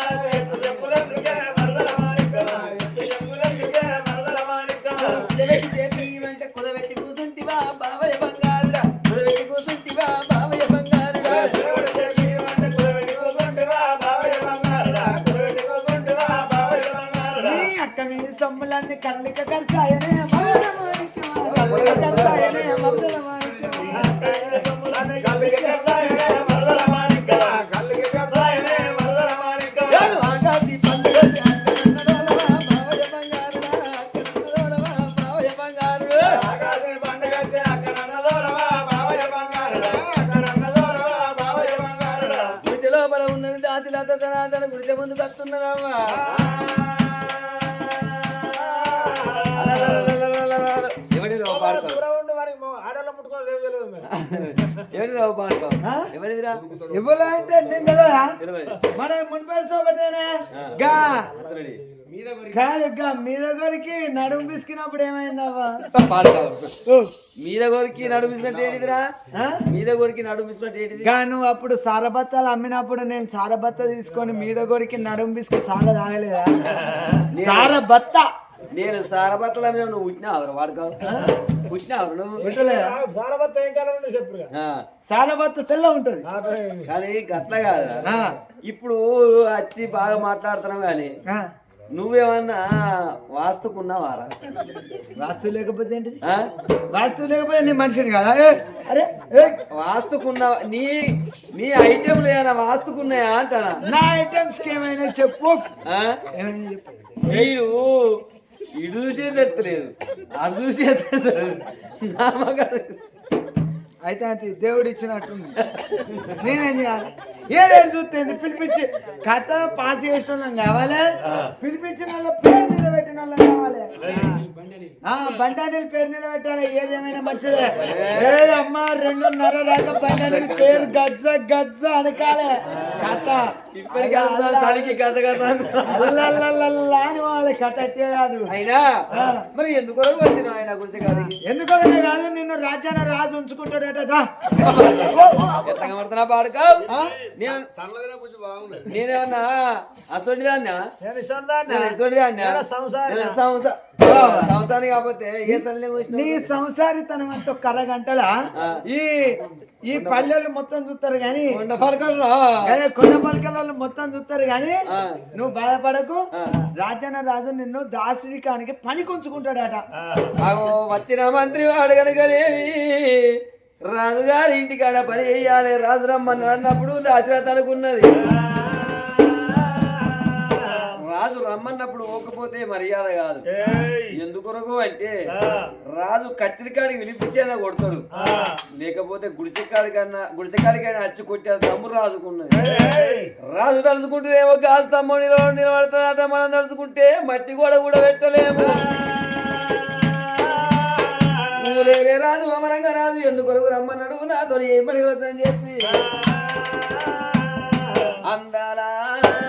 Hare తెలియదు మన మున్పేట సోబటేనే గా. కాదు గా మీద కొరికి నడుము బిసికినప్పుడు ఏమైందవ్వా మీద కొరికి నడుమిసినట్టు ఏంటిదిరా? ఆ? మీద కొరికి నడుమిసినట్టు ఏంటిది? గా నువ్వు అప్పుడు సారబత్తాలు అమ్మినప్పుడు నేను సారబత్త తీసుకొని మీద కొరికి నడుము బిసికి సార తాగలేదా? సారబత్త నేను సారబత్తల మీద నువ్వు పుట్టినావు వాడుకో. పుట్టినావు? సారబత్త తెల్ల ఉంటుంది. కానీ గట్ల కాదు. ఇప్పుడు వచ్చి బాగా మాట్లాడుతున్నావు కానీ. నువ్వేమన్నా వాస్తుకున్నావారా వాస్తు లేకపోతే ఏంటిది? ఆ? వాస్తు లేకపోతే నీ మనిషిని కదా? అరే ఏ, వాస్తుకున్నావా? నీ నీ ఐటెంలు ఏమైనా వాస్తుకున్నాయా అంటానా? నా ఐటమ్స్ ఏమైనా చెప్పు? ఏమైనా చెప్పు. ఇటు చూసి ఎత్తలేదు అటు చూసి ఎత్తలేదు నా మగాడు అయితే అది దేవుడు ఇచ్చినట్టుంది. నేనేం చేయాలి? ఏదేడు చూస్తుంది పిలిపించి కథ పాస్ చేసిన వాళ్ళం కావాలి? పిలిపించిన వాళ్ళ పేరు నిలబెట్టిన వాళ్ళం కావాలి? ఆ బండానీల పేరు నిలబెట్టాలి? ఏదేమైనా మంచిదే. ఏదమ్మా రెండున్నర రాక బండానీల పేరు గజ్జ గజ్జ అనకాలే. కథ ఇప్పటికీ అల్లల్లల్లల్లా అని వాళ్ళ కథ కాదు అయినా? మరి ఎందుకు వచ్చినావు ఆయన గుడిసె కాడికి? ఎందుకంటే కాదు? నిన్ను రాజ్యాన రాజు ఉంచుకుంటాడట పాడుక నేనేమన్నా సంసారి కాకపోతే ఏ నీ సంసారితనం అంతా కరగంటల ఈ ఈ పల్లెలు మొత్తం చూస్తారు గాని కొండ పలకలు అదే కొండ పలకల మొత్తం చూస్తారు గాని. నువ్వు బాధపడకు. రాజన్న రాజు నిన్ను దాసిరికానికి పని కొంచుకుంటాడట. వచ్చిన మంత్రి వాడు కనుకనేవి రాజుగారి ఇంటికాడ పని చేయాలి. రాజు రమ్మని అన్నప్పుడు దాశరథ అనుకున్నది. రాజు రమ్మన్నప్పుడు ఓకపోతే మర్యాద కాదు. ఎందుకొరకు అంటే రాజు కచ్చరికాడికి వినిపించేలా కొడతాడు. లేకపోతే గుడిసెకాడి కన్నా గుడిసెకాడికైనా వచ్చి కొట్టే తమ్ము రాజుకున్నది. రాజు తలుచుకుంటేనేమో గాజు తమ్ము నిలబడుతుందట మనం తలుచుకుంటే మట్టి గోడ కూడా పెట్టలేము. ఊరేగే రాజు అమరంగా రాజు ఎందుకొరకు రమ్మన్నాడు? నాతో ఏం చెప్పి అందాలా అందాలా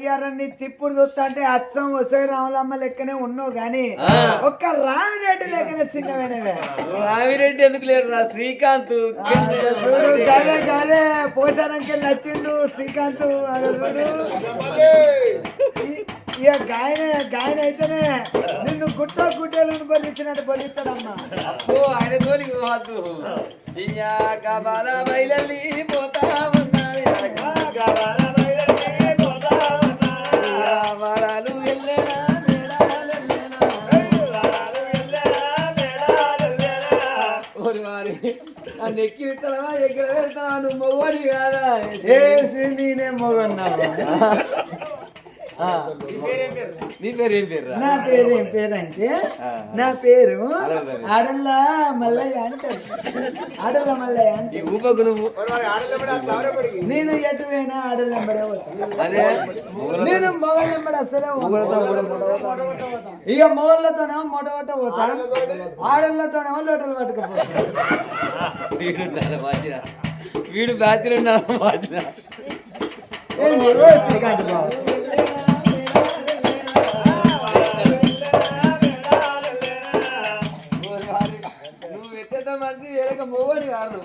నీ వయ్యారు నీ తిప్పుడు చూస్తుంటే అచ్చం వసే రాములమ్మ లెక్కనే ఉన్నావు గాని. ఒక్క రామిరెడ్డి లెక్కనే చిన్నవైనవే రామిరెడ్డి ఎందుకు లేరు రా? శ్రీకాంత్. చూడు గదే గదే నచ్చిండు శ్రీకాంత్. ఇక గాయన గాయన అయితేనే నిన్ను గుట్ట గుడ్డలను బలిచ్చినట్టు బలిస్తాడమ్మా. బయలల్లి పోతా వరాలు ఎక్కిరిస్తావా ఎక్కడ వెళ్తావా నువ్వు మొవ్వడి కాదా? ఏ శ్రీ నేనే మొగన్నావా? ఆ, నీ పేరేం ఏం పేరు నా పేరు ఏం పేరు అంటే నా పేరు. ఆడల్ల మల్లయ్య అంటారు. ఆడల్ల మల్లయ్య అంటే ఊపకు నువ్వు నేను ఎటు పోయినా ఆడల్ల వెంబడే వెంబడి వస్తేనే పోతా. ఇక మొగళ్ళతోనేమో మొట మొట్ట పోతా. ఆడళ్ళతోనేమో లోటలు పట్టుకపోతా. వీడు బ్యాచ్లు ఉండాలి మనిషి మొగోడు కాదు.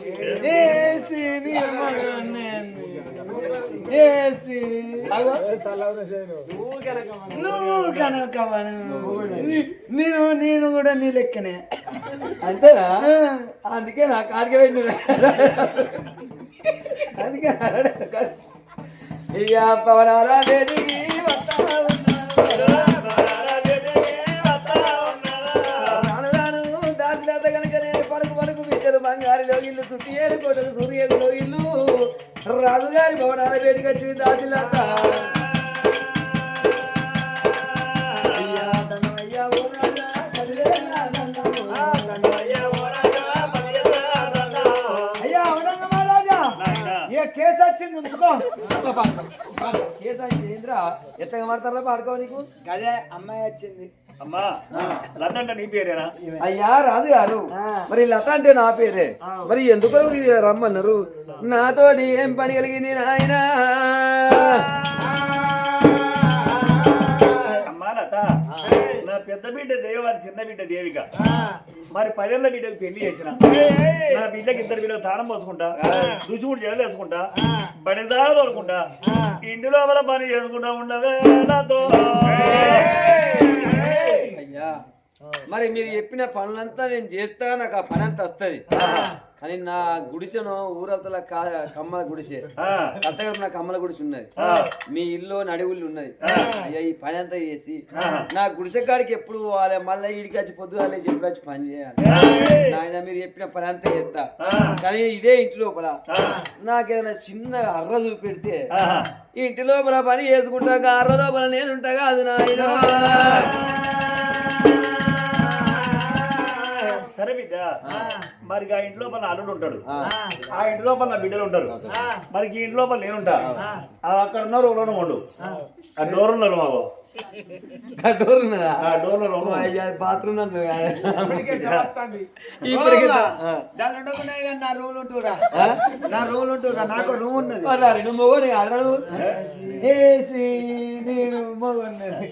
నువ్వు నేను నేను కూడా నీ లెక్కనే. అంతేనా? అందుకే నా కాడికి వెళ్ళి అందుకే ఇక పవనాల వేదికి రాజుగారి భవనాల వేదిక వచ్చి దాసిలేత మాడతారా పాడుకో నీకు? అదే అమ్మాయి వచ్చింది. అమ్మా లతంట నీ పేరేనా? అయ్యా రాజు గారు. మరి లత అంటే నా పేరే. మరి ఎందుకు రమ్మన్నారు? నాతోటి ఏం పని కలిగింది నాయనా? పెద్ద బిడ్డ దేవవారి చిన్న బిడ్డ దేవిక. మరి పదేళ్ళ బిడ్డకు పెళ్ళి చేసిన. నా బిడ్డకి ఇద్దరు బిడ్డలు తాళం పోసుకుంటా రుచి జడలు వేసుకుంటా బడిదా తోలుకుంటా ఇంటి లోపల పని చేసుకుంటా ఉండవే నాతో. అయ్యా. మరి మీరు చెప్పిన పనులంతా నేను చేస్తా నాకు ఆ పని అంతా వస్తుంది. కానీ నా గుడిసెను ఊరవతల కమ్మల గుడిసె. కొత్తగా నా కమ్మల గుడిసె ఉన్నది. మీ ఇల్లు నడివుళ్ళు ఉన్నది. అయ్యా ఈ పని అంతా చేసి నా గుడిసె కాడికి ఎప్పుడు పోవాలి? మళ్ళీ ఈడికి వచ్చి పొద్దుగా లేచి ఎప్పుడు వచ్చి పని చేయాలి? నాయన మీరు చెప్పిన పని అంతా చేస్తా. కానీ ఇదే ఇంటి లోపల నాకేదైనా చిన్న అర్ర చూపెడితే ఇంటి లోపల పని చేసుకుంటాక అర్ర లోపల నేను ఉంటాగా అది నాయన. సరే బిడ్డ. మరి ఆ ఇంటి లోపల అల్లుడు ఉంటాడు. ఆ. ఇంటి లోపల నా బిడ్డలు ఉంటారు. మరి ఈ ఇంటి లోపల నేనుంటా ఆ. అక్కడ ఉన్న రూమ్లోనే ఉండు. ఆ. డోర్ ఉన్నారు మాకు. డోర్ ఉన్నదా? ఆ డోర్లో రూమ్. అయ్యా బాత్రూమ్ నా రూల్ ఉంటురా? నా రూల్ ఉంటురా? నాకు రూమ్ ఉన్నది? ఏసి నేను మొగన్నది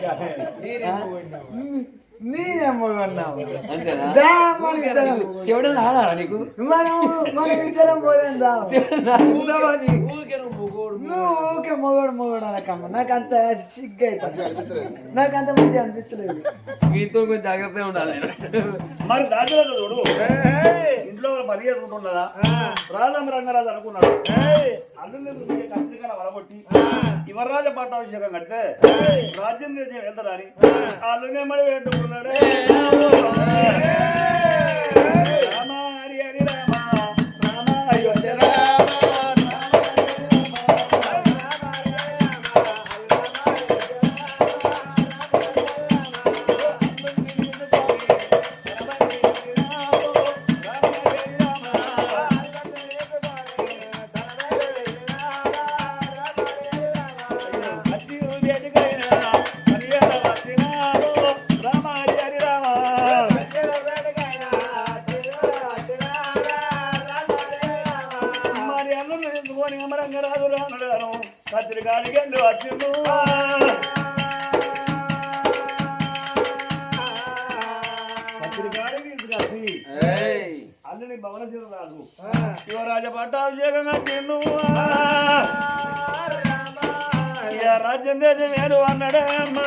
నేనే మొగన్నావు అంతేనా? దా మన ఇద్దరం. చెవుడు రాదా నీకు? మనం మనం ఇద్దరం పోదాం దా. నువ్వు ఊకే మొగడు. మొగడు అనకమ్మ నాకు అంత సిగ్గు అవుతుంది నాకు అంత మంచి అనిపిస్తలేదు. మీతో కొంచెం జాగ్రత్తగా ఉండాలి మరి దాంట్లో చూడు. ఇంట్లో పని చేసుకుంటున్నదా రాజామ రంగరాజు అనుకున్నాడు. అల్లుని కత్తికల వలగొట్టి? యువరాజ పట్టాభిషేకం కడితే రాజ్యం దేశం వెళ్తారని అల్లునే మరి పెట్టుకున్నాడే పట్టాభిషేకం కట్టిండు రాజ్యం దేశం వేరు అన్నాడే అమ్మ.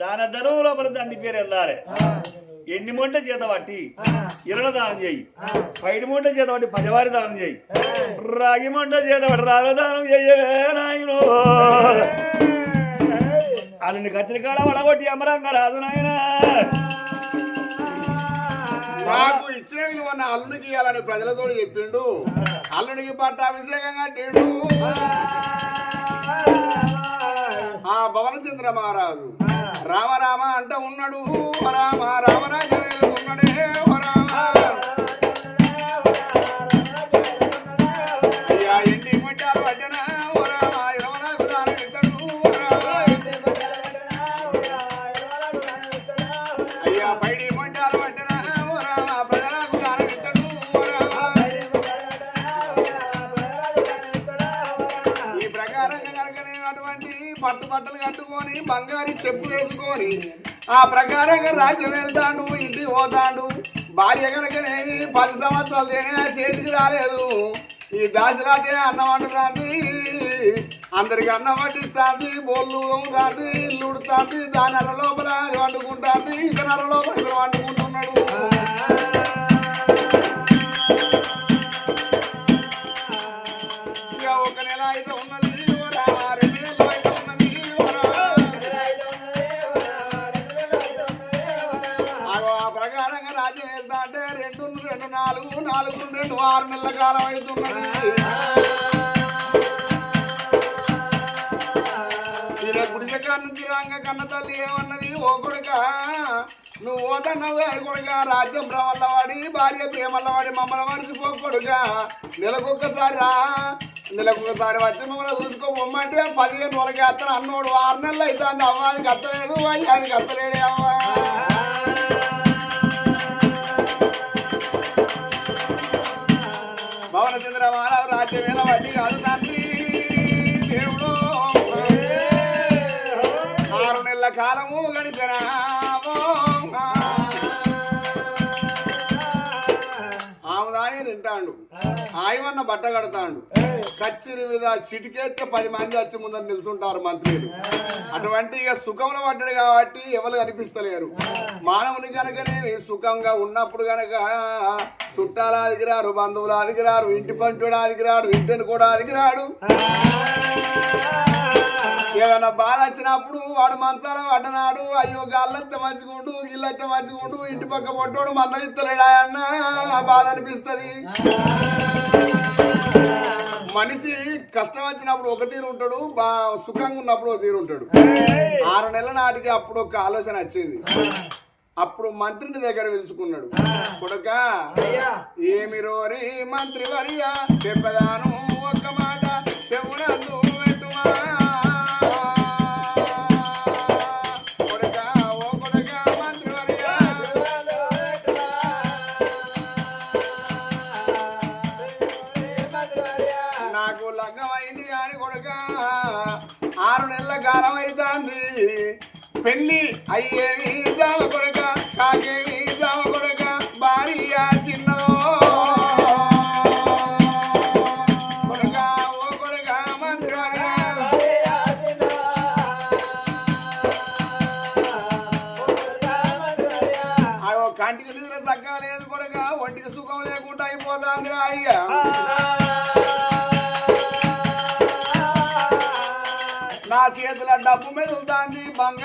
దాన ధరువు లోపల దండి పేరు వెళ్ళాలి. ఎన్ని మూట చేత పట్టి? ఇరవై దానం చేయి. పైడి మూట చేత పట్టి పదివారి దానం చేయి. రాగి మూట చేత పట్టి రాగ దానం చెయ్యవే నాయనో. అల్లుని కచ్చరికాడ వడగొట్టి అమరంగా రాదు నాయన. నాకు ఇచ్చిన విలువ నా అల్లునికి ఇవ్వాలని ప్రజలతో చెప్పిండు. అల్లునికి పట్టాభిషేకం కట్టిండు ఆ భవనచంద్ర మహారాజు. రామ రామ అంట ఉన్నాడు. రామ రామరాజు ఉన్నాడే. ఆ ప్రకారంగా రాజ్యం వెళ్తాడు ఇంటికి పోతాడు. భార్య కనుక పది సంవత్సరాలు తేనే చేతికి రాలేదు. ఈ దాసిరాజే అన్నం వండుతాంది అందరికి అన్నం పట్టిస్తాంది బోళ్ళు తోముతుంది ఇల్లు ఉడుతుంది దాని అర లోపల వండుకుంటాంది వండుకుంటుంది ఇక నర లోపల ఆరు నెలల కాలం అవుతున్నది. ఇలా గుడిసెకాడ నుంచి రాంగ కన్న తల్లి ఏమన్నది? ఓ కొడుక నువ్వు ఓదన్నవు అది కొడుక? రాజ్యం భ్రమల్లవాడి భార్య ప్రేమల్లవాడి మమ్మల్ని మరిచిపో కొడుక. నెలకొక్కసారి రా. నెలకొకసారి వచ్చి మమ్మల్ని చూసుకో. పొమ్మంటే పదిహేను వాళ్ళకి అత్తను అన్నోడు. ఆరు నెలలు అవుతుంది. అవ్వ అది కత్తలేదు అయ్యానికి కత్తలేడే అవ్వ చంద్రమారావు రాజ్యమేళ వడ్డీ కాదు తండ్రి దేవుడు ఆరు నెలల కాలము గడిచిన ఆయమన్న బట్ట కడతాడు. కచ్చిరి మీద చిటికేస్తే పది మంది వచ్చి ముందర నిల్చుంటారు మంత్రులు. అటువంటి ఇక సుఖంలో పడ్డాడు కాబట్టి ఎవరు కనిపిస్తలేరు. మానవుని కనుకనే సుఖంగా ఉన్నప్పుడు గనక చుట్టాల అదిగిరారు బంధువులు అదిగిరారు ఇంటి పంటుడు అదిగిరాడు ఇంటిని కూడా అదిగిరాడు. ఏదైనా బాధ వచ్చినప్పుడు వాడు మంచాల పడ్డనాడు అయ్యో గాళ్ళెత్త మంచుకుంటూ గిల్లెత్త మంచుకుంటూ ఇంటి పక్క పొట్టోడు మందలిత్తలేడా అన్న బాధ అనిపిస్తుంది. మనిషి కష్టం వచ్చినప్పుడు ఒక తీరు ఉంటాడు బా సుఖంగా ఉన్నప్పుడు ఒక తీరు ఉంటాడు. ఆరు నెలల నాటికి అప్పుడు ఒక ఆలోచన వచ్చింది. అప్పుడు మంత్రిని దగ్గర పిలుచుకున్నాడు. కొడుక ఏమి రోరి మంత్రి వర్య? చెప్పదాను.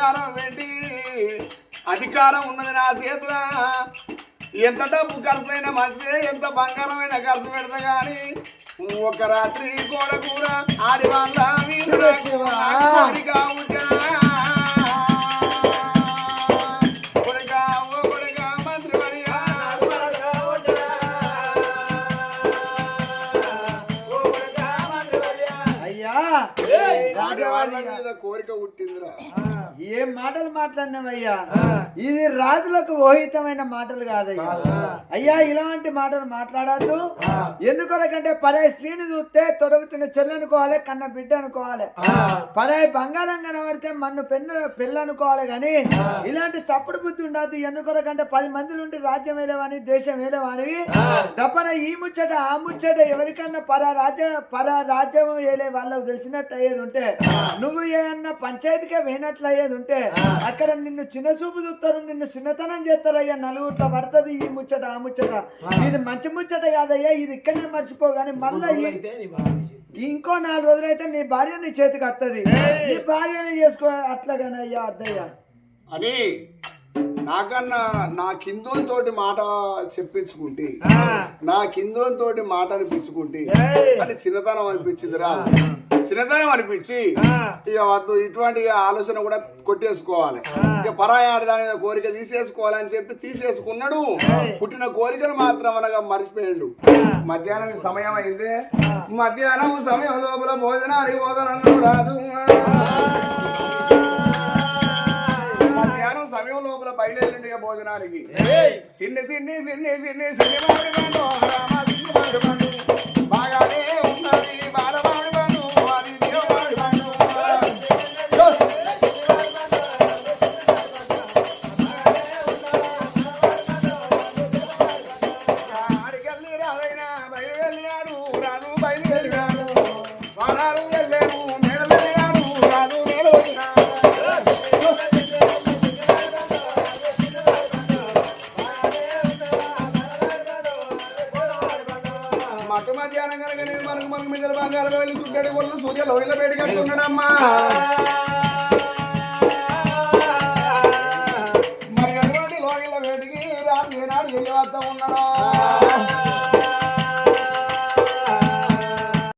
బంగారం పెట్టి అధికారం ఉన్నది నా చేతుల. ఎంత డబ్బు ఖర్చు అయినా మంచిదే ఎంత బంగారం అయినా ఖర్చు పెడతా గాని ఒక రాత్రి కూర కూర ఆడి వాళ్ళ ఉంటా. మీద కోరిక పుట్టిందిరా. ఏం మాటలు మాట్లాడినావయ్యా? ఇది రాజులకు ఓహితమైన మాటలు కాదయ్యా. అయ్యా ఇలాంటి మాటలు మాట్లాడద్దు. ఎందుకొరకంటే పరే స్త్రీని చూస్తే తొడబుట్టిన చెల్లి అనుకోవాలి కన్న బిడ్డ అనుకోవాలి. పరే బంగారం కనబడితే మన్ను పెన్ను పెళ్ళి అనుకోవాలి కానీ ఇలాంటి తప్పుడు బుద్ధి ఉండదు ఎందుకొరకంటే పది మంది నుండి రాజ్యం వేలేవని దేశం వేలేవనివి తప్పన ఈ ముచ్చట ఆ ముచ్చట ఎవరికన్నా పర రాజ్య పర రాజ్యం వేలే వాళ్ళకు తెలిసినట్టు అయ్యేది ఉంటే నువ్వు ఏదన్నా పంచాయతీకే వేయనట్లు అయ్యేది ఉంటే అక్కడ నిన్ను చిన్న చూపు చూస్తారు నిన్ను చిన్నతనం చేస్తారు అయ్యా నలుగురిలో పడుతుంది ఈ ముచ్చట ఆ ముచ్చట. ఇది మంచి ముచ్చట కాదయ్యా ఇది ఇక్కడనే మర్చిపోగాని మళ్ళా ఇంకో నాలుగు రోజులైతే నీ భార్య నీ చేతికి వస్తుంది నీ భార్యని చేసుకో అట్లాగానే అయ్యా అద్దయ్యా అని నాకన్నా నా కిందోని తోటి మాట చెప్పించుకుంటే నా కిందోని తోటి మాట అనిపించుకుంటే అని చిన్నతనం అనిపించింది రా చిన్నతనం అనిపించి ఇక వద్దు ఇటువంటి ఆలోచన కూడా కొట్టేసుకోవాలి. ఇక పరాయి ఆడదాని మీద కోరిక తీసేసుకోవాలని చెప్పి తీసేసుకున్నాడు. పుట్టిన కోరికను మాత్రం అనగా మర్చిపోయాడు. మధ్యాహ్నం సమయం అయింది. మధ్యాహ్నం సమయం లోపల భోజనానికి పోదనన్నాడు రాజు ఇక భోజనానికి. సిన్ని సిన్ని సిన్ని సిన్ని సిన్ని బాగానే ఉన్నది బాలమామిడి